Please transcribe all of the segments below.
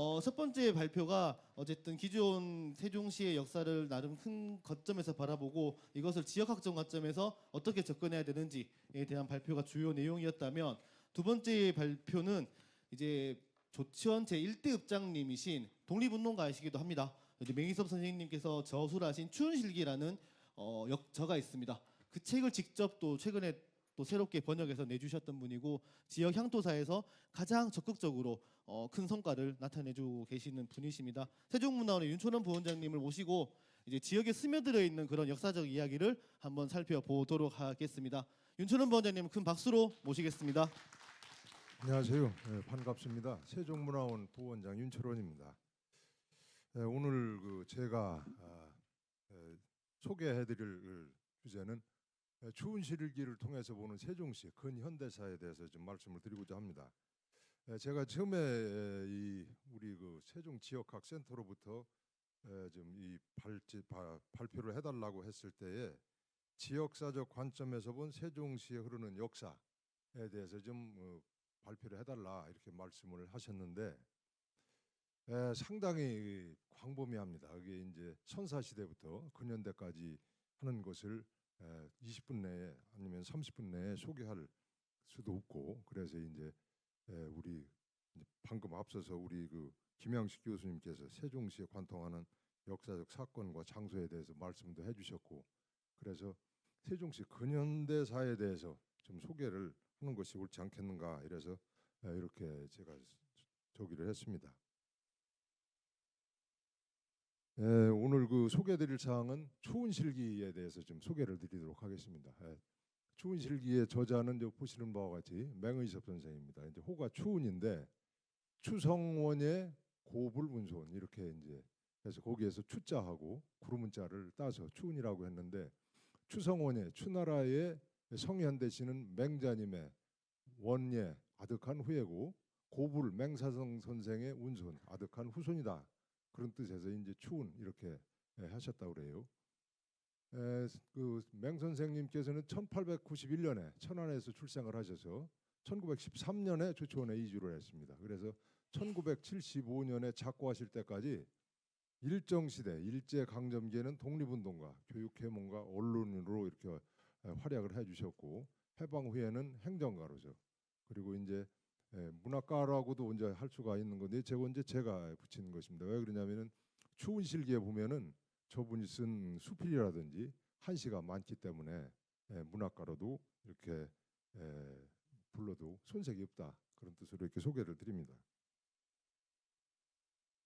어, 첫 번째 발표가 어쨌든 기존 세종시의 역사를 나름 큰 거점에서 바라보고 이것을 지역학적 관점에서 어떻게 접근해야 되는지에 대한 발표가 주요 내용이었다면 두 번째 발표는 이제 조치원 제 1대 읍장님이신 독립운동가이시기도 합니다. 맹희섭 선생님께서 저술하신 추운실기라는 어, 역저가 있습니다. 그 책을 직접 또 최근에 또 새롭게 번역해서 내주셨던 분이고 지역 향토사에서 가장 적극적으로 어, 큰 성과를 나타내주고 계시는 분이십니다. 세종문화원의 윤초원 부원장님을 모시고 이제 지역에 스며들어 있는 그런 역사적 이야기를 한번 살펴보도록 하겠습니다. 윤초원 부원장님 큰 박수로 모시겠습니다. 안녕하세요. 네, 반갑습니다. 세종문화원 부원장 윤철원입니다. 네, 오늘 그 제가 아, 에, 소개해드릴 주제는 에, 추운 시일기를 통해서 보는 세종시 근현대사에 대해서 좀 말씀을 드리고자 합니다. 에, 제가 처음에 에, 이 우리 그 세종 지역학 센터로부터 좀이 발표를 해달라고 했을 때에 지역사적 관점에서 본 세종시에 흐르는 역사에 대해서 좀 어, 발표를 해달라 이렇게 말씀을 하셨는데 에, 상당히 광범위합니다. 이게 이제 선사 시대부터 근현대까지 하는 것을 에, 20분 내에 아니면 30분 내에 소개할 수도 없고 그래서 이제 에, 우리 방금 앞서서 우리 그 김양식 교수님께서 세종시에 관통하는 역사적 사건과 장소에 대해서 말씀도 해주셨고 그래서 세종시 근현대사에 대해서 좀 소개를 하는 것이 옳지 않겠는가 이래서 에, 이렇게 제가 저기를 했습니다. 에, 오늘 그 소개드릴 사항은 추운실기에 대해서 좀 소개를 드리도록 하겠습니다. 에, 추운실기의 저자는 저 보시는 바와 같이 맹의섭 선생입니다. 이제 호가 추운인데 추성원의 고불문손 이렇게 이제 그래서 거기에서 추자하고 구름문자를 따서 추운이라고 했는데 추성원의 추나라의 성현 되시는 맹자님의 원예 아득한 후예고 고불 맹사성 선생의 운손 아득한 후손이다 그런 뜻에서 이제 추운 이렇게 예, 하셨다고 그래요. 에, 그 맹 선생님께서는 1891년에 천안에서 출생을 하셔서 1913년에 조초원에 이주를 했습니다. 그래서 1975년에 작고하실 때까지 일정 시대 일제 강점기에는 독립운동가, 교육해몽가, 언론인으로 이렇게 에, 활약을 해주셨고 해방 후에는 행정가로죠. 그리고 이제 에, 문학가라고도 이제 할 수가 있는 건데 제가 이제 제가 붙이는 것입니다. 왜 그러냐면은 추운 실기에 보면은 저분이 쓴 수필이라든지 한시가 많기 때문에 에, 문학가로도 이렇게 에, 불러도 손색이 없다 그런 뜻으로 이렇게 소개를 드립니다.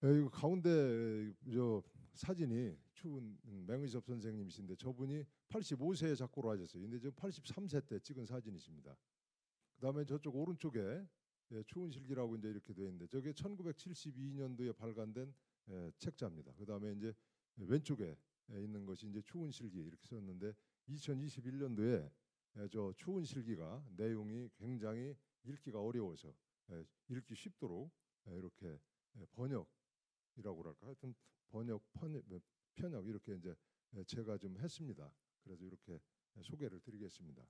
에, 이거 가운데 저 사진이 추운 맹의섭 선생님이신데 저분이 85세에 작고를 하셨어요. 근데 지금 83세 때 찍은 사진이십니다. 그다음에 저쪽 오른쪽에 예, 추운 실기라고 이제 이렇게 되어 있는데 저게 1972년도에 발간된 예, 책자입니다. 그다음에 이제 왼쪽에 예, 있는 것이 이제 추운 실기 이렇게 썼는데 2021년도에 예, 저 추운 실기가 내용이 굉장히 읽기가 어려워서 예, 읽기 쉽도록 예, 이렇게 예, 번역이라고 할까 하여튼 번역 편역, 편역 이렇게 이제 예, 제가 좀 했습니다. 그래서 이렇게 예, 소개를 드리겠습니다.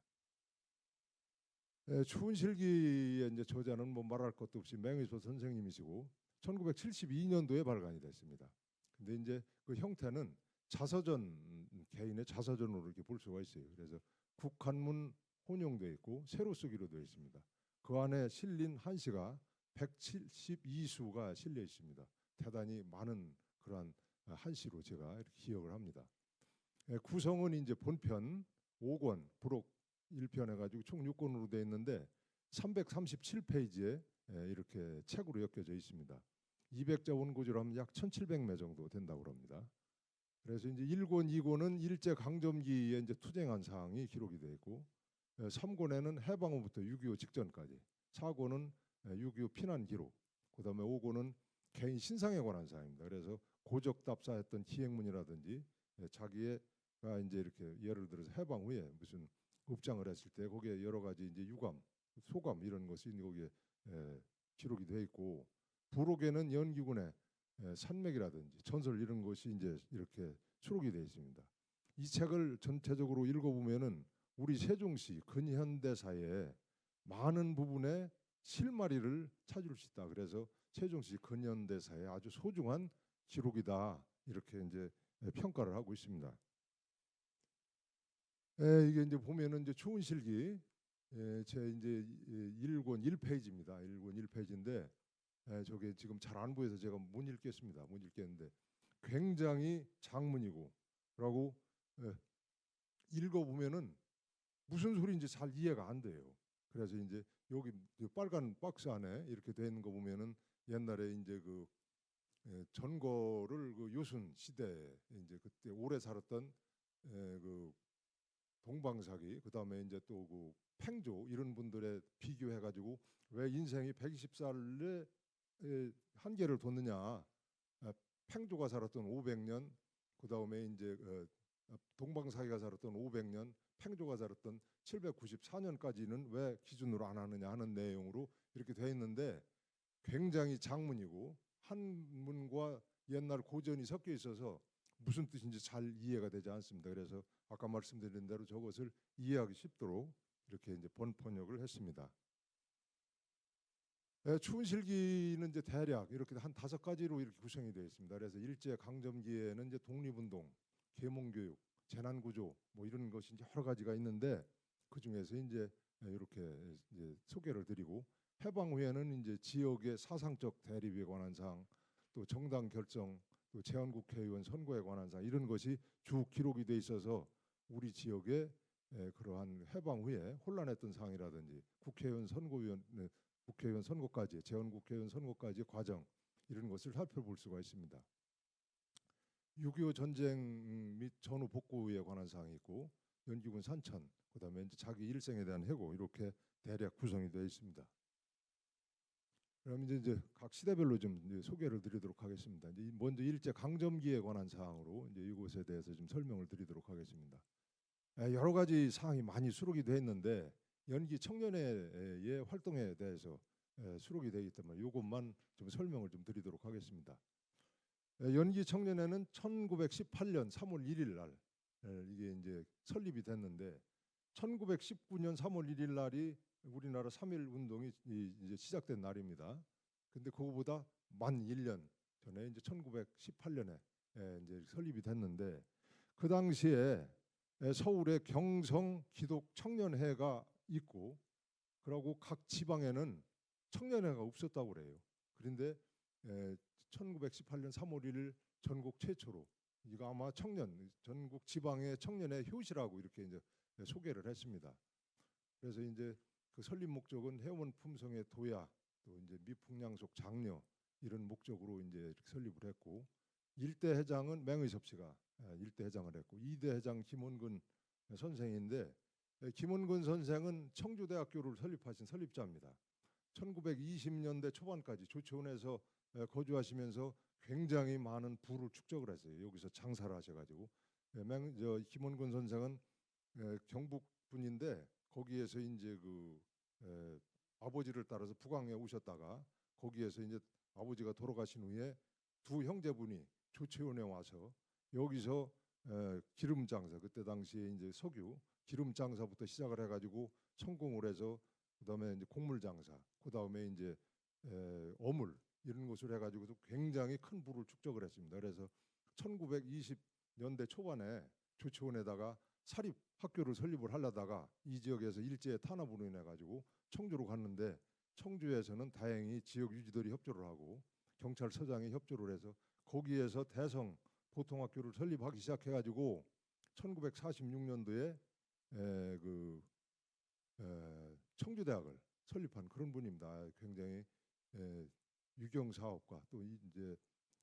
예, 추운 실기의 이제 저자는 뭐 말할 것도 없이 맹의소 선생님이시고 1972년도에 발간이 됐습니다. 근데 이제 그 형태는 자서전 음, 개인의 자서전으로 이렇게 볼 수가 있어요. 그래서 국한문 혼용되어 있고 세로 쓰기로 되어 있습니다. 그 안에 실린 한 시가 172수가 실려 있습니다. 대단히 많은 그러한 한시로 제가 기억을 합니다. 예, 구성은 이제 본편 5권 부록 1편 해가지고 총 6권으로 되어 있는데 337페이지에 예, 이렇게 책으로 엮여져 있습니다. 200자 원고지로 하면 약 1,700매 정도 된다고 합니다. 그래서 이제 1권, 2권은 일제 강점기에 이제 투쟁한 사항이 기록이 되어 있고 3권에는 해방 후부터 6.25 직전까지, 4권은 6.25 피난 기록, 그다음에 5권은 개인 신상에 관한 사항입니다. 그래서 고적 답사했던 기행문이라든지 예, 자기가 이제 이렇게 예를 들어서 해방 후에 무슨 up장을 했을 때 거기에 여러 가지 이제 유감, 소감 이런 것이 거기에 에, 기록이 돼 있고 부록에는 연기군의 에, 산맥이라든지 전설 이런 것이 이제 이렇게 수록이 되어 있습니다. 이 책을 전체적으로 읽어보면은 우리 세종시 근현대사의 많은 부분에 실마리를 찾을 수 있다. 그래서 세종시 근현대사의 아주 소중한 기록이다 이렇게 이제 평가를 하고 있습니다. 에, 이게 이제 보면은 이제 추운 실기 에, 제 이제 1권 1페이지입니다. 1권 1페이지인데 에, 저게 지금 잘 안 보여서 제가 못 읽겠습니다. 못 읽겠는데 굉장히 장문이고 라고 에, 읽어 보면은 무슨 소리인지 잘 이해가 안 돼요. 그래서 이제 여기 이 빨간 박스 안에 이렇게 돼 있는 거 보면은 옛날에 이제 그 에, 전거를 그 요순 시대 이제 그때 오래 살았던 에, 그 동방사기 그다음에 이제 또 그 팽조 이런 분들의 비교해 가지고 왜 인생이 120살에 한계를 뒀느냐? 아, 팽조가 살았던 500년 그다음에 이제 어, 동방사기가 살았던 500년 팽조가 살았던 794년까지는 왜 기준으로 안 하느냐 하는 내용으로 이렇게 돼 있는데 굉장히 장문이고 한문과 옛날 고전이 섞여 있어서 무슨 뜻인지 잘 이해가 되지 않습니다. 그래서 아까 말씀드린 대로 저것을 이해하기 쉽도록 이렇게 이제 번번역을 했습니다. 예, 추운 실기는 이제 대략 이렇게 한 다섯 가지로 이렇게 구성이 되어 있습니다. 그래서 일제 강점기에는 이제 독립운동, 계몽교육, 재난구조 뭐 이런 것이 이제 여러 가지가 있는데 그 중에서 이제 이렇게 이제 소개를 드리고 해방 후에는 이제 지역의 사상적 대립에 관한 사항, 또 정당 결정, 또 제한국회의원 선거에 관한 사항 이런 것이 주 기록이 돼 있어서 우리 지역의 에, 그러한 해방 후에 혼란했던 상황이라든지 국회의원 선거위원 네, 국회의원 선거까지 재헌국회의원 선거까지 과정 이런 것을 살펴볼 수가 있습니다. 6.25 전쟁 및 전후 복구에 관한 사항이 있고 연기군 산천 그다음에 이제 자기 일생에 대한 해고 이렇게 대략 구성이 되어 있습니다. 그럼 이제, 이제 각 시대별로 좀 소개를 드리도록 하겠습니다. 이제 먼저 일제 강점기에 관한 사항으로 이제 이곳에 대해서 좀 설명을 드리도록 하겠습니다. 에, 여러 가지 사항이 많이 수록이 되어 있는데 연기 청년회의 활동에 대해서 에, 수록이 되어 있기 때문에 이것만 좀 설명을 좀 드리도록 하겠습니다. 에, 연기 청년회는 1918년 3월 1일 날 에, 이게 이제 설립이 됐는데 1919년 3월 1일 날이 우리나라 3.1 운동이 이- 이제 시작된 날입니다. 근데 그거보다 만 1년 전에 이제 1918년에 이제 설립이 됐는데 그 당시에 에, 서울에 경성 기독 청년회가 있고 그러고 각 지방에는 청년회가 없었다고 그래요. 그런데 에, 1918년 3월 1일 전국 최초로 이거 아마 청년 전국 지방의 청년회 효시라고 이렇게 이제 소개를 했습니다. 그래서 이제 그 설립 목적은 해원 품성의 도야 또 이제 미풍양 속 장려 이런 목적으로 이제 설립을 했고 일대 회장은 맹의섭 씨가 예, 일대 회장을 했고 이대 회장 김원근 선생인데 예, 김원근 선생은 청주대학교를 설립하신 설립자입니다. 1920년대 초반까지 조치원에서 예, 거주하시면서 굉장히 많은 부를 축적을 했어요. 여기서 장사를 하셔가지고 예, 맹, 저 김원근 선생은 예, 경북 분인데 거기에서 이제 그 에, 아버지를 따라서 북왕에 오셨다가 거기에서 이제 아버지가 돌아가신 후에 두 형제분이 조치원에 와서 여기서 에, 기름 장사 그때 당시에 이제 석유 기름 장사부터 시작을 해가지고 성공을 해서 그다음에 이제 곡물 장사 그다음에 이제 에, 어물 이런 것을 해가지고도 굉장히 큰 부를 축적을 했습니다. 그래서 1920년대 초반에 조치원에다가 사립 학교를 설립을 하려다가 이 지역에서 일제 탄압으로 인해 가지고 청주로 갔는데 청주에서는 다행히 지역 유지들이 협조를 하고 경찰서장이 협조를 해서 거기에서 대성 보통학교를 설립하기 시작해 가지고 1946년도에 에, 그 에, 청주대학을 설립한 그런 분입니다. 굉장히 에, 유경 사업가 또 이- 이제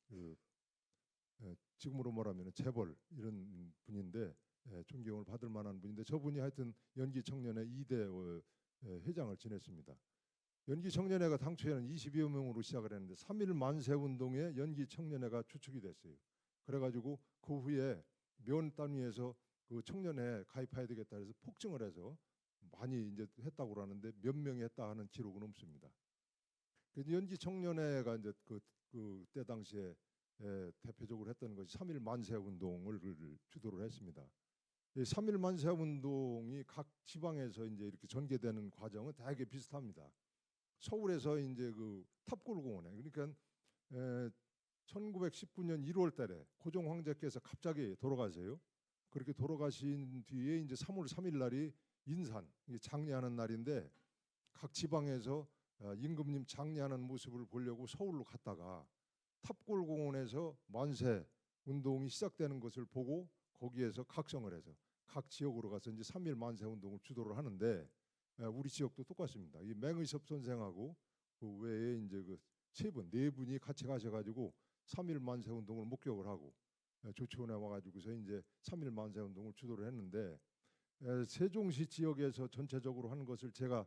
그 에, 지금으로 말하면 재벌 이런 분인데 예, 존경을 받을 만한 분인데 저분이 하여튼 연기 청년회 2대 어, 예, 회장을 지냈습니다. 연기 청년회가 당초에는 22여 명으로 시작을 했는데 3.1 만세 운동에 연기 청년회가 주축이 됐어요. 그래가지고 그 후에 면 단위에서 그 청년회 가입해야 되겠다 해서 폭증을 해서 많이 이제 했다고 그러는데 몇 명이 했다 하는 기록은 없습니다. 연기 청년회가 이제 그 그 때 당시에 예, 대표적으로 했던 것이 3.1 만세 운동을 주도를 했습니다. 이3.1 만세 운동이 각 지방에서 이제 이렇게 전개되는 과정은 되게 비슷합니다. 서울에서 이제 그 탑골공원에 그러니까 에, 1919년 1월 달에 고종 황제께서 갑자기 돌아가세요. 그렇게 돌아가신 뒤에 이제 3월 3일 날이 인산 장례하는 날인데 각 지방에서 어, 임금님 장례하는 모습을 보려고 서울로 갔다가 탑골공원에서 만세 운동이 시작되는 것을 보고 거기에서 각성을 해서 각 지역으로 가서 이제 3일 만세 운동을 주도를 하는데 에, 우리 지역도 똑같습니다. 이 맹의섭 선생하고 그 외에 이제 그 세 분, 네 분이 같이 가셔가지고 3일 만세 운동을 목격을 하고 에, 조치원에 와가지고서 이제 3일 만세 운동을 주도를 했는데 에, 세종시 지역에서 전체적으로 한 것을 제가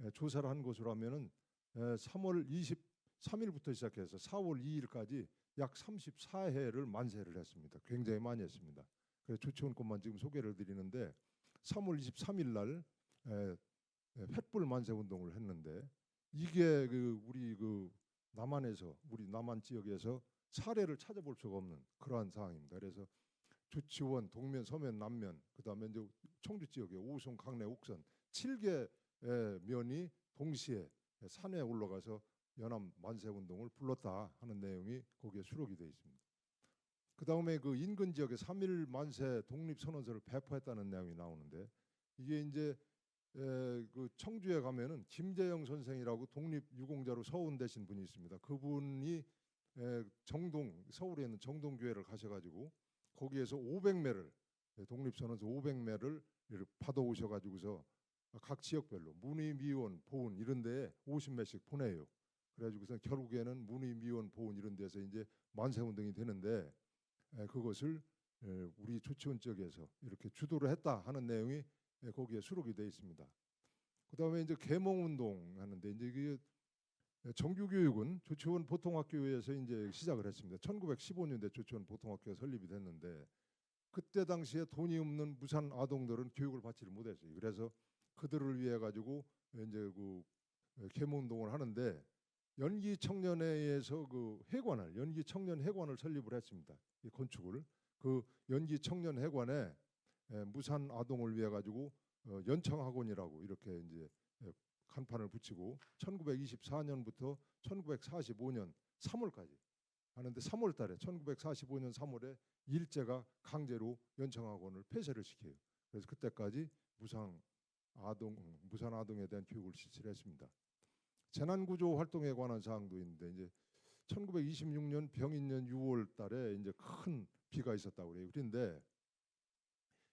에, 조사를 한 것으로 하면은 에, 3월 23일부터 시작해서 4월 2일까지 약 34회를 만세를 했습니다. 굉장히 많이 했습니다. 그래서 조치원 것만 지금 소개를 드리는데 3월 23일 날 에, 에, 횃불 만세 운동을 했는데 이게 그 우리 그 남한에서 우리 남한 지역에서 사례를 찾아볼 수가 없는 그러한 상황입니다. 그래서 조치원, 동면, 서면, 남면, 그다음에 이제 청주 지역의 오송, 강내, 옥선 7개 면이 동시에 산에 올라가서 연합 만세 운동을 불렀다 하는 내용이 거기에 수록이 되어 있습니다. 그 다음에 그 인근 지역에 3일 만세 독립 선언서를 배포했다는 내용이 나오는데 이게 이제 에, 그 청주에 가면은 김재영 선생이라고 독립 유공자로 서운 되신 분이 있습니다. 그분이 에, 정동 서울에 있는 정동 교회를 가셔가지고 거기에서 500매를 독립선언서 500매를 받아 오셔가지고서 각 지역별로 문의, 미원, 보훈 이런 데에 50매씩 보내요. 그래가지고서 결국에는 문의, 미원, 보훈 이런 데서 이제 만세 운동이 되는데 에, 그것을 에, 우리 조치원 지역에서 이렇게 주도를 했다 하는 내용이 에, 거기에 수록이 되어 있습니다. 그다음에 이제 계몽 운동 하는데 이제 그 정규 교육은 조치원 보통학교에서 이제 시작을 했습니다. 1915년대 조치원 보통학교가 설립이 됐는데 그때 당시에 돈이 없는 무산 아동들은 교육을 받지를 못했어요. 그래서 그들을 위해 가지고 이제 그 계몽 운동을 하는데 연기 청년회에서 그 회관을 연기 청년 회관을 설립을 했습니다. 이 건축을 그 연기 청년 회관에 에, 무산 아동을 위해 가지고 어, 연청학원이라고 이렇게 이제 에, 간판을 붙이고 1924년부터 1945년 3월까지 하는데 3월 달에 1945년 3월에 일제가 강제로 연청학원을 폐쇄를 시켜요. 그래서 그때까지 무상 아동 무산 아동에 대한 교육을 실시를 했습니다. 재난구조 활동에 관한 사항도 있는데 이제 1926년 병인년 6월 달에 이제 큰 비가 있었다고 그래요. 그런데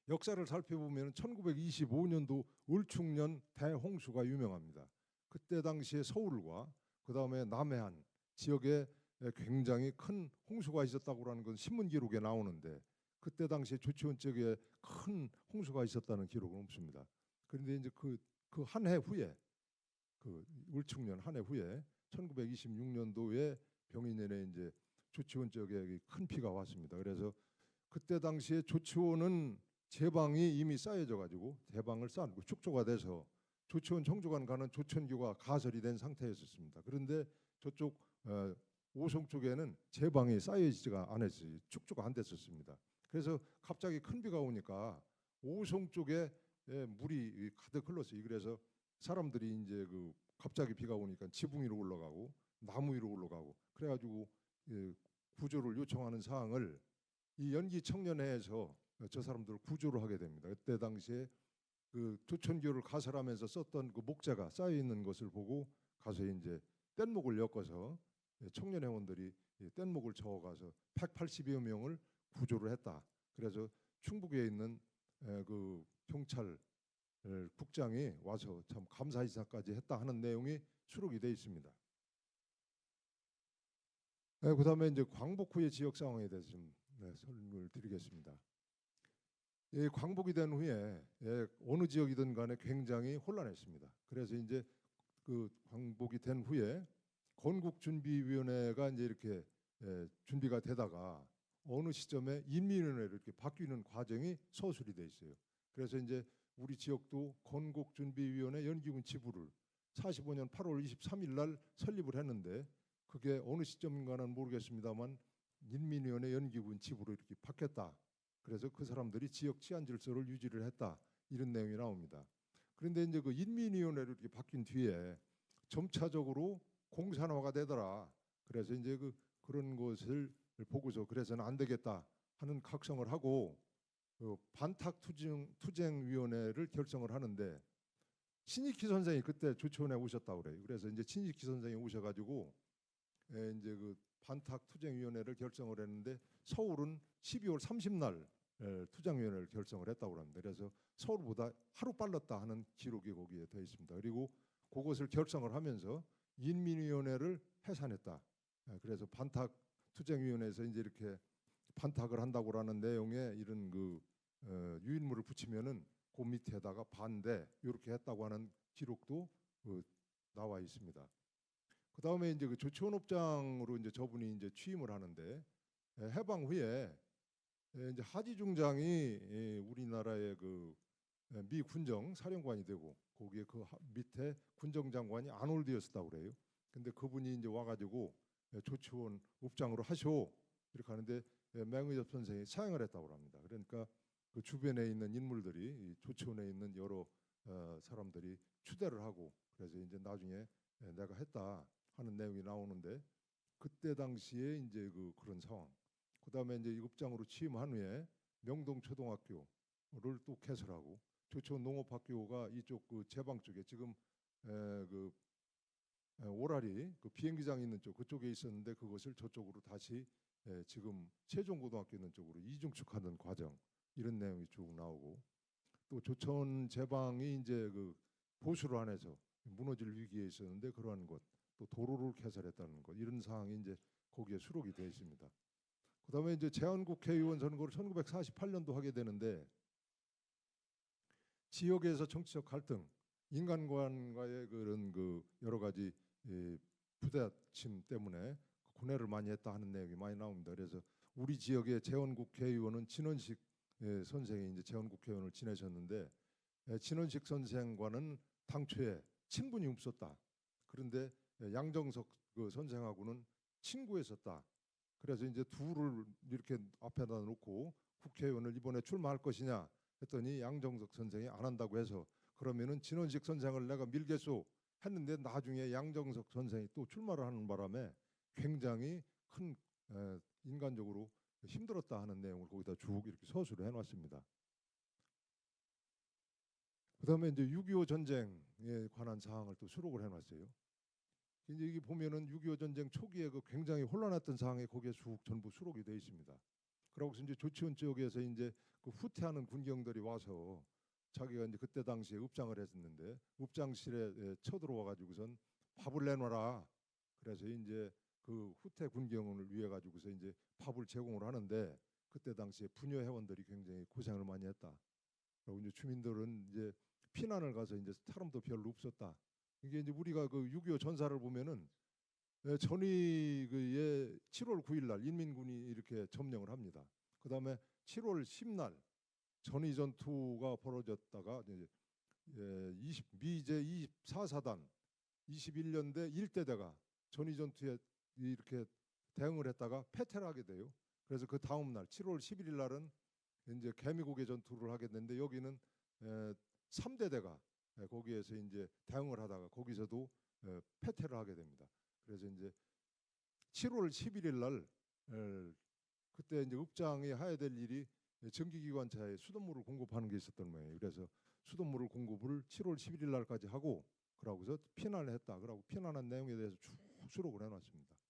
역사를 살펴보면 1925년도 을충년 대홍수가 유명합니다. 그때 당시에 서울과 그 다음에 남해안 지역에 굉장히 큰 홍수가 있었다고 하는 건 신문 기록에 나오는데 그때 당시에 조치원 지역에 큰 홍수가 있었다는 기록은 없습니다. 그런데 이제 그 그 한 해 후에 그 을충년 한 해 후에 1926년도에 병인년에 이제 조치원 지역에 큰 비가 왔습니다. 그래서 그때 당시에 조치원은 제방이 이미 쌓여져 가지고 제방을 쌓고 축조가 돼서 조치원 청주간 가는 조천교가 가설이 된 상태였었습니다. 그런데 저쪽 어, 오송 쪽에는 제방이 쌓여지가 않았어요. 축조가 안 됐었습니다. 그래서 갑자기 큰 비가 오니까 오송 쪽에 예, 물이 가득 흘렀어요. 그래서 사람들이 이제 그 갑자기 비가 오니까 지붕 위로 올라가고 나무 위로 올라가고 그래가지고 예, 구조를 요청하는 사항을 이 연기 청년회에서 저 사람들을 구조를 하게 됩니다. 그때 당시에 그 조천교를 가설하면서 썼던 그 목재가 쌓여 있는 것을 보고 가서 이제 뗏목을 엮어서 예, 청년 회원들이 이 뗏목을 저어가서 180여 명을 구조를 했다. 그래서 충북에 있는 에, 그 경찰 에, 국장이 와서 참 감사 인사까지 했다 하는 내용이 수록이 돼 있습니다. 네, 그다음에 이제 광복 후의 지역 상황에 대해서 좀 네, 설명을 드리겠습니다. 이 광복이 된 후에 예, 어느 지역이든 간에 굉장히 혼란했습니다. 그래서 이제 그 광복이 된 후에 건국준비위원회가 이제 이렇게 예, 준비가 되다가 어느 시점에 인민위원회로 이렇게 바뀌는 과정이 서술이 돼 있어요. 그래서 이제 우리 지역도 건국준비위원회 연기군 지부를 45년 8월 23일 날 설립을 했는데 그게 어느 시점인가는 모르겠습니다만 인민위원회 연기군 지부로 이렇게 바뀌었다. 그래서 그 사람들이 지역 치안 질서를 유지를 했다. 이런 내용이 나옵니다. 그런데 이제 그 인민위원회로 이렇게 바뀐 뒤에 점차적으로 공산화가 되더라. 그래서 이제 그 그런 것을 보고서 그래서는 안 되겠다 하는 각성을 하고 그 반탁 투쟁 투쟁 위원회를 결성을 하는데 신익희 선생이 그때 조치원에 오셨다고 그래요. 그래서 이제 신익희 선생이 오셔 가지고 에, 이제 그 반탁 투쟁 위원회를 결성을 했는데 서울은 12월 30날 투쟁 위원회를 결성을 했다고 합니다. 그래서 서울보다 하루 빨랐다 하는 기록이 거기에 되어 있습니다. 그리고 그것을 결성을 하면서 인민위원회를 해산했다. 에, 그래서 반탁 투쟁위원회에서 이제 이렇게 반탁을 한다고라는 내용의 이런 그 어, 유인물을 붙이면은 그 밑에다가 반대 이렇게 했다고 하는 기록도 그 나와 있습니다. 그 다음에 이제 그 조치원업장으로 이제 저분이 이제 취임을 하는데 에, 해방 후에 에, 이제 하지 중장이 예, 우리나라의 그 에, 미 군정 사령관이 되고 거기에 그 하- 밑에 군정 장관이 아놀드였었다고 그래요. 근데 그분이 이제 와가지고 에, 조치원 업장으로 하쇼 이렇게 하는데 에, 맹의엽 선생이 사양을 했다고 합니다. 그러니까 그 주변에 있는 인물들이 이 조치원에 있는 여러 어, 사람들이 추대를 하고 그래서 이제 나중에 에, 내가 했다 하는 내용이 나오는데 그때 당시에 이제 그 그런 상황. 그다음에 이제 입장으로 취임한 후에 명동 초등학교를 또 개설하고 조치원 농업학교가 이쪽 그 제방 쪽에 지금 에, 그 에, 오라리 그 비행기장 있는 쪽 그쪽에 있었는데 그것을 저쪽으로 다시 에, 지금 세종고등학교 있는 쪽으로 이중축하는 과정 이런 내용이 쭉 나오고 또 조천 제방이 이제 그 보수를 안 해서 무너질 위기에 있었는데 그러한 것 또 도로를 개설했다는 것 이런 사항이 이제 거기에 수록이 되어 있습니다. 그다음에 이제 제한국회의원 선거를 1948년도 하게 되는데 지역에서 정치적 갈등, 인간관과의 그런 그 여러 가지 이 부대침 때문에 고뇌를 많이 했다 하는 내용이 많이 나옵니다. 그래서 우리 지역의 재원국회의원은 진원식 예, 선생이 이제 재원국회의원을 지내셨는데 예, 진원식 선생과는 당초에 친분이 없었다. 그런데 예, 양정석 그 선생하고는 친구였었다. 그래서 이제 둘을 이렇게 앞에다 놓고 국회의원을 이번에 출마할 것이냐 했더니 양정석 선생이 안 한다고 해서 그러면은 진원식 선생을 내가 밀겠소 했는데 나중에 양정석 선생이 또 출마를 하는 바람에 굉장히 큰 에, 인간적으로 힘들었다 하는 내용을 거기다 쭉 이렇게 서술을 해놨습니다. 그 다음에 이제 6.25 전쟁에 관한 사항을 또 수록을 해놨어요. 이제 여기 보면은 6.25 전쟁 초기에 그 굉장히 혼란했던 상황이 거기에 쭉 전부 수록이 되어 있습니다. 그러고서 이제 조치원 지역에서 이제 그 후퇴하는 군경들이 와서 자기가 이제 그때 당시에 읍장을 했었는데 읍장실에 예, 쳐들어와 가지고선 밥을 내놔라. 그래서 이제 그 후퇴 군경을 위해 가지고서 이제 밥을 제공을 하는데 그때 당시에 부녀 회원들이 굉장히 고생을 많이 했다. 그리고 이제 주민들은 이제 피난을 가서 이제 사람도 별로 없었다. 이게 이제 우리가 그 6.25 전사를 보면은 예, 전이 그예 7월 9일 날 인민군이 이렇게 점령을 합니다. 그 다음에 7월 10날 전이 전투가 벌어졌다가 이제 예, 20 미제 24사단 21년대 1대대가 전이 전투에 이렇게 대응을 했다가 패퇴를 하게 돼요. 그래서 그 다음 날 7월 11일 날은 이제 개미고개 전투를 하게 되는데 여기는 에, 3대 대가 에, 거기에서 이제 대응을 하다가 거기서도 에, 패퇴를 하게 됩니다. 그래서 이제 7월 11일 날 에, 그때 이제 읍장이 해야 될 일이 전기기관차에 수돗물을 공급하는 게 있었던 모양이에요. 그래서 수돗물을 공급을 7월 11일 날까지 하고 그러고서 피난을 했다. 그러고 피난한 내용에 대해서 쭉 수록을 해놨습니다.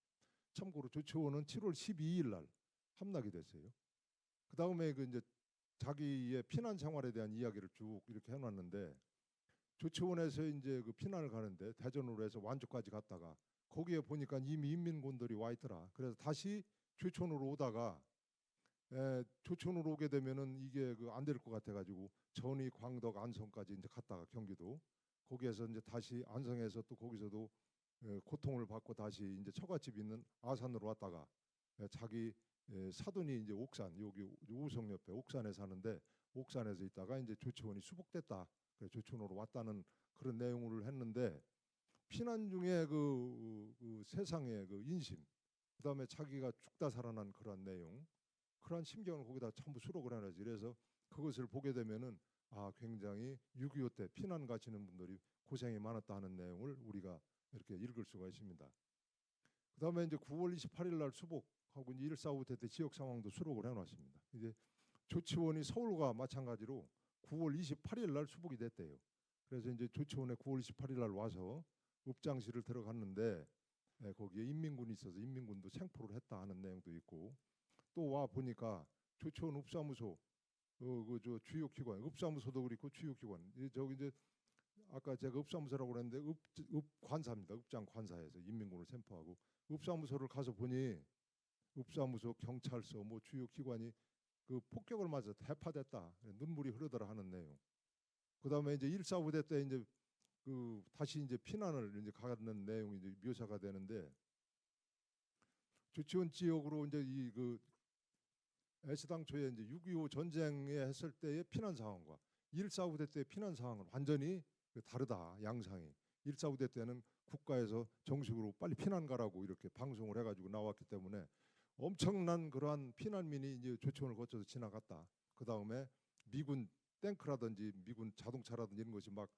참고로 조치원은 7월 12일 날 함락이 됐어요. 그 다음에 그 이제 자기의 피난 생활에 대한 이야기를 쭉 이렇게 해놨는데 조치원에서 이제 그 피난을 가는데 대전으로 해서 완주까지 갔다가 거기에 보니까 이미 인민군들이 와 있더라. 그래서 다시 조천으로 오다가 에, 조천으로 오게 되면은 이게 그 안 될 것 같아가지고 전이 광덕 안성까지 이제 갔다가 경기도 거기에서 이제 다시 안성에서 또 거기서도 에, 고통을 받고 다시 이제 처갓집 있는 아산으로 왔다가 에, 자기 에, 사돈이 이제 옥산 여기 우성 옆에 옥산에 사는데 옥산에서 있다가 이제 조치원이 수복됐다. 그래 조치원으로 왔다는 그런 내용을 했는데 피난 중에 그, 그 세상의 그 인심 그다음에 자기가 죽다 살아난 그런 내용 그러한 심경을 거기다 전부 수록을 해놔지 그래서 그것을 보게 되면은 아 굉장히 6.25 때 피난 가시는 분들이 고생이 많았다 하는 내용을 우리가 이렇게 읽을 수가 있습니다. 그 다음에 이제 9월 28일 날 수복하고 이제 145대 때 지역 상황도 수록을 해놨습니다. 이제 조치원이 서울과 마찬가지로 9월 28일 날 수복이 됐대요. 그래서 이제 조치원에 9월 28일 날 와서 읍장실을 들어갔는데 예, 거기에 인민군이 있어서 인민군도 생포를 했다 하는 내용도 있고 또 와 보니까 조치원 읍사무소 어, 그저 주요 기관 읍사무소도 그렇고 주요 기관 이 저기 이제 아까 제가 읍사무소라고 그랬는데 읍, 읍 관사입니다. 읍장 관사에서 인민군을 생포하고 읍사무소를 가서 보니 읍사무소 경찰서 뭐 주요 기관이 그 폭격을 맞아 대파됐다 눈물이 흐르더라 하는 내용. 그다음에 이제 145대 때 이제 그 다시 이제 피난을 이제 가는 내용이 이제 묘사가 되는데 조치원 지역으로 이제 이 그 애시당초에 이제 6.25 전쟁에 했을 때의 피난 상황과 145대 때의 피난 상황은 완전히 그 다르다 양상이 145대 때는 국가에서 정식으로 빨리 피난 가라고 이렇게 방송을 해가지고 나왔기 때문에 엄청난 그러한 피난민이 이제 조치원을 거쳐서 지나갔다. 그 다음에 미군 탱크라든지 미군 자동차라든지 이런 것이 막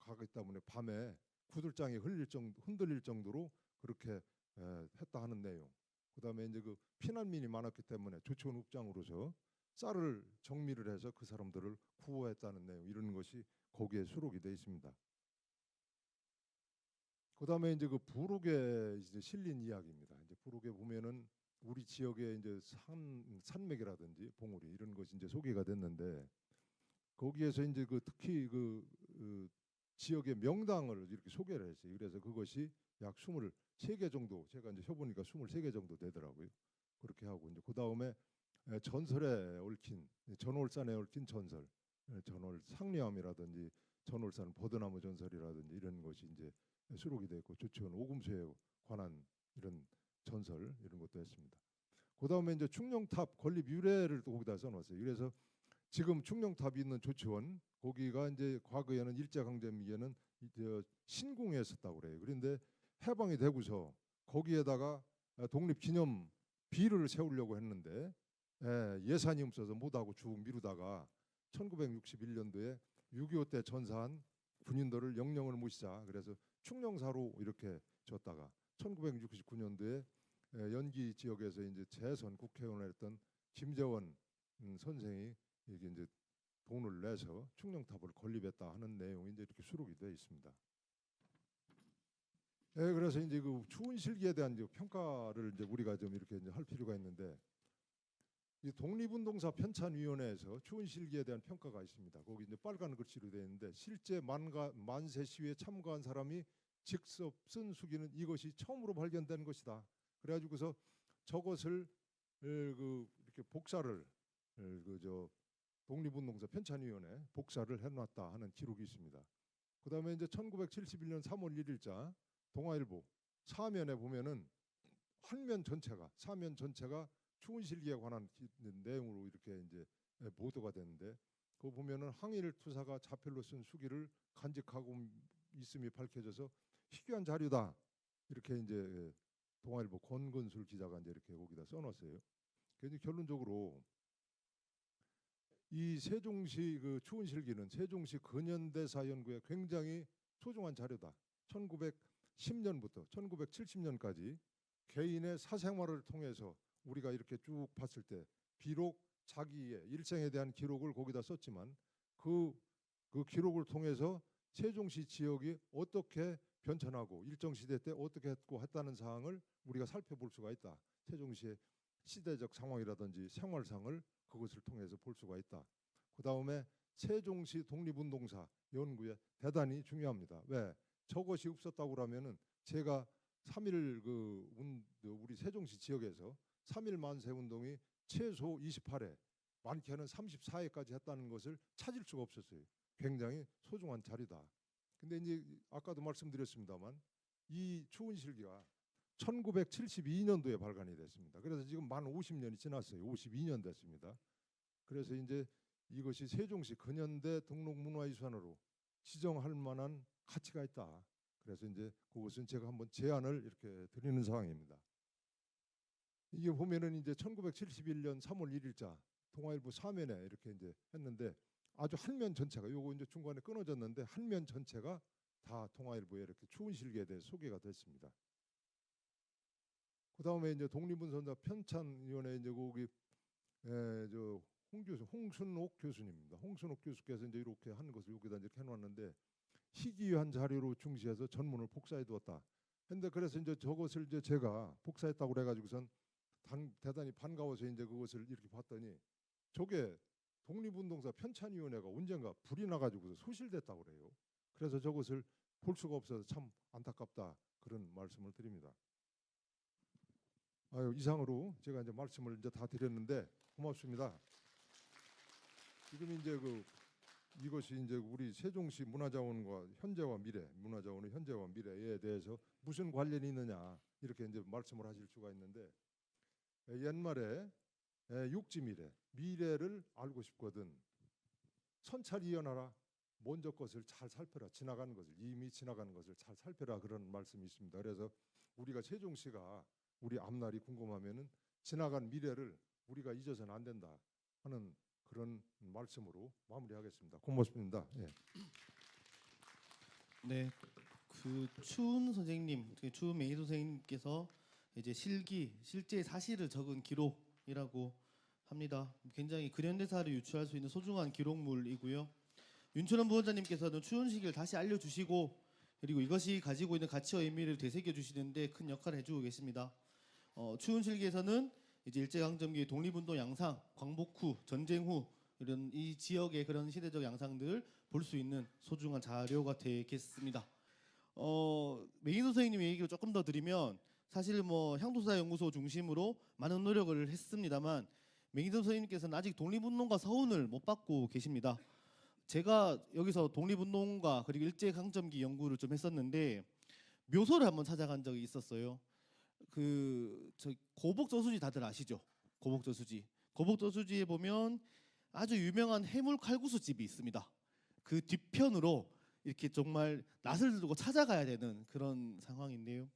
가기 때문에 밤에 구들장이 흘릴 정 흔들릴 정도로 그렇게 에, 했다 하는 내용. 그 다음에 이제 그 피난민이 많았기 때문에 조치원 읍장으로서 쌀을 정리를 해서 그 사람들을 구호했다는 내용 이런 것이 거기에 수록이 돼 있습니다. 그다음에 이제 그 부록에 이제 실린 이야기입니다. 이제 부록에 보면은 우리 지역의 이제 산 산맥이라든지 봉우리 이런 것이 이제 소개가 됐는데 거기에서 이제 그 특히 그, 그 지역의 명당을 이렇게 소개를 했어요. 그래서 그것이 약 23개 정도 제가 이제 해보니까 23개 정도 되더라고요. 그렇게 하고 이제 그 다음에 전설에 얽힌 전월산에 얽힌 전설, 에, 전월 상리암이라든지 전월산 버드나무 전설이라든지 이런 것이 이제 수록이 됐고 조치원 오금소에 관한 이런 전설 이런 것도 했습니다. 그 다음에 이제 충령탑 건립 유래를 또 거기다 써놨어요. 그래서 지금 충령탑이 있는 조치원 거기가 이제 과거에는 일제강점기에는 신궁에 있었다고 그래요. 그런데 해방이 되고서 거기에다가 아, 독립기념 비를 세우려고 했는데 예, 예산이 없어서 못하고 쭉 미루다가 1961년도에 6.25 때 전사한 군인들을 영령을 모시자 그래서 충령사로 이렇게 줬다가 1969년도에 예, 연기 지역에서 이제 재선 국회의원을 했던 김재원 음, 선생이 이게 이제 돈을 내서 충령탑을 건립했다 하는 내용이 이제 이렇게 수록이 되어 있습니다. 예, 그래서 이제 그 추운 실기에 대한 이제 평가를 이제 우리가 좀 이렇게 이제 할 필요가 있는데 이 독립운동사 편찬위원회에서 추운 실기에 대한 평가가 있습니다. 거기 이제 빨간 글씨로 되어 있는데 실제 만가 만세 시위에 참가한 사람이 직접 쓴 수기는 이것이 처음으로 발견된 것이다. 그래가지고서 저것을 에, 그 이렇게 복사를 그저 독립운동사 편찬위원회 복사를 해놨다 하는 기록이 있습니다. 그 다음에 이제 1971년 3월 1일자 동아일보 사면에 보면은 한 면 전체가 사면 전체가 추운 실기에 관한 기- 내용으로 이렇게 이제 보도가 됐는데 그거 보면은 항일 투사가 자필로 쓴 수기를 간직하고 있음이 밝혀져서 희귀한 자료다 이렇게 이제 동아일보 권건술 기자가 이제 이렇게 거기다 써놨어요. 그래서 결론적으로 이 세종시 그 추운 실기는 세종시 근현대사 연구에 굉장히 소중한 자료다. 1910년부터 1970년까지 개인의 사생활을 통해서 우리가 이렇게 쭉 봤을 때 비록 자기의 일생에 대한 기록을 거기다 썼지만 그, 그 기록을 통해서 세종시 지역이 어떻게 변천하고 일정 시대 때 어떻게 했고 했다는 사항을 우리가 살펴볼 수가 있다. 세종시의 시대적 상황이라든지 생활상을 그것을 통해서 볼 수가 있다. 그 다음에 세종시 독립운동사 연구에 대단히 중요합니다. 왜? 저것이 없었다고 그러면은 제가 3.1그 운, 우리 세종시 지역에서 3.1 만세 운동이 최소 28회, 많게는 34회까지 했다는 것을 찾을 수가 없었어요. 굉장히 소중한 자리다. 근데 이제 아까도 말씀드렸습니다만 이 추운 실기가 1972년도에 발간이 됐습니다. 그래서 지금 만 50년이 지났어요. 52년 됐습니다. 그래서 이제 이것이 세종시 근현대 등록문화유산으로 지정할 만한 가치가 있다. 그래서 이제 그것은 제가 한번 제안을 이렇게 드리는 상황입니다. 이게 보면은 이제 1971년 3월 1일자 동아일보 사면에 이렇게 이제 했는데 아주 한 면 전체가 요거 이제 중간에 끊어졌는데 한 면 전체가 다 통화일보에 이렇게 추운 실기에 대해 소개가 됐습니다. 그 다음에 이제 독립운선자 편찬위원회 이제 거기 에, 저 홍교수 홍순옥 교수님입니다. 홍순옥 교수께서 이제 이렇게 하는 것을 여기다 이렇게 해놨는데 희귀한 자료로 중시해서 전문을 복사해 두었다. 근데 그래서 이제 저것을 이제 제가 복사했다고 그래가지고선 단, 대단히 반가워서 이제 그것을 이렇게 봤더니 저게 독립운동사 편찬위원회가 언젠가 불이 나가지고 소실됐다고 그래요. 그래서 저것을 볼 수가 없어서 참 안타깝다 그런 말씀을 드립니다. 아유 이상으로 제가 이제 말씀을 이제 다 드렸는데 고맙습니다. 지금 이제 그 이것이 이제 우리 세종시 문화자원과 현재와 미래, 문화자원의 현재와 미래에 대해서 무슨 관련이 있느냐 이렇게 이제 말씀을 하실 수가 있는데 에, 옛말에 에, 육지 미래, 미래를 알고 싶거든 선찰 이어나라. 먼저 것을 잘 살펴라. 지나가는 것을 이미 지나가는 것을 잘 살펴라 그런 말씀이 있습니다. 그래서 우리가 세종시가 우리 앞날이 궁금하면은 지나간 미래를 우리가 잊어서는 안 된다 하는 그런 말씀으로 마무리하겠습니다. 고맙습니다. 예. 네, 그 추운 선생님, 그 추운 메이 선생님께서 이제 실기, 실제 사실을 적은 기록이라고 합니다. 굉장히 근현대사를 유추할 수 있는 소중한 기록물이고요. 윤철원 부원장님께서는 추운 시기를 다시 알려주시고 그리고 이것이 가지고 있는 가치와 의미를 되새겨 주시는데 큰 역할을 해주고 계십니다. 어, 추운 실기에서는 이제 일제강점기 독립운동 양상, 광복 후, 전쟁 후 이런 이 지역의 그런 시대적 양상들 볼수 있는 소중한 자료가 되겠습니다. 어, 메인 선생님 얘기를 조금 더 드리면 사실 뭐 향도사 연구소 중심으로 많은 노력을 했습니다만 메인 선생님께서는 아직 독립운동가 서운을 못 받고 계십니다. 제가 여기서 독립운동가 그리고 일제강점기 연구를 좀 했었는데 묘소를 한번 찾아간 적이 있었어요. 그 저 고복저수지 다들 아시죠? 고복저수지. 고복저수지에 보면 아주 유명한 해물 칼국수 집이 있습니다. 그 뒤편으로 이렇게 정말 낯을 두고 찾아가야 되는 그런 상황인데요.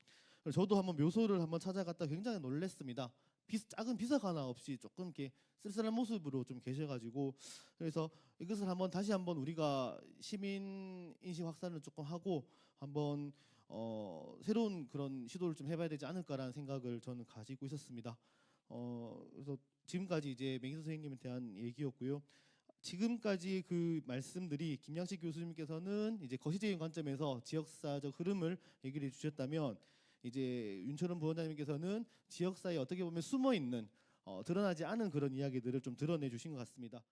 저도 한번 묘소를 한번 찾아갔다 굉장히 놀랐습니다. 비, 작은 비석 하나 없이 조금 이렇게 쓸쓸한 모습으로 좀 계셔가지고 그래서 이것을 한번 다시 한번 우리가 시민 인식 확산을 조금 하고 한번 어, 새로운 그런 시도를 좀 해봐야 되지 않을까라는 생각을 저는 가지고 있었습니다. 어, 그래서 지금까지 이제 맹희 선생님에 대한 얘기였고요. 지금까지 그 말씀들이 김양식 교수님께서는 이제 거시적인 관점에서 지역사적 흐름을 얘기를 해주셨다면 이제 윤철원 부원장님께서는 지역사에 어떻게 보면 숨어 있는 어, 드러나지 않은 그런 이야기들을 좀 드러내 주신 것 같습니다.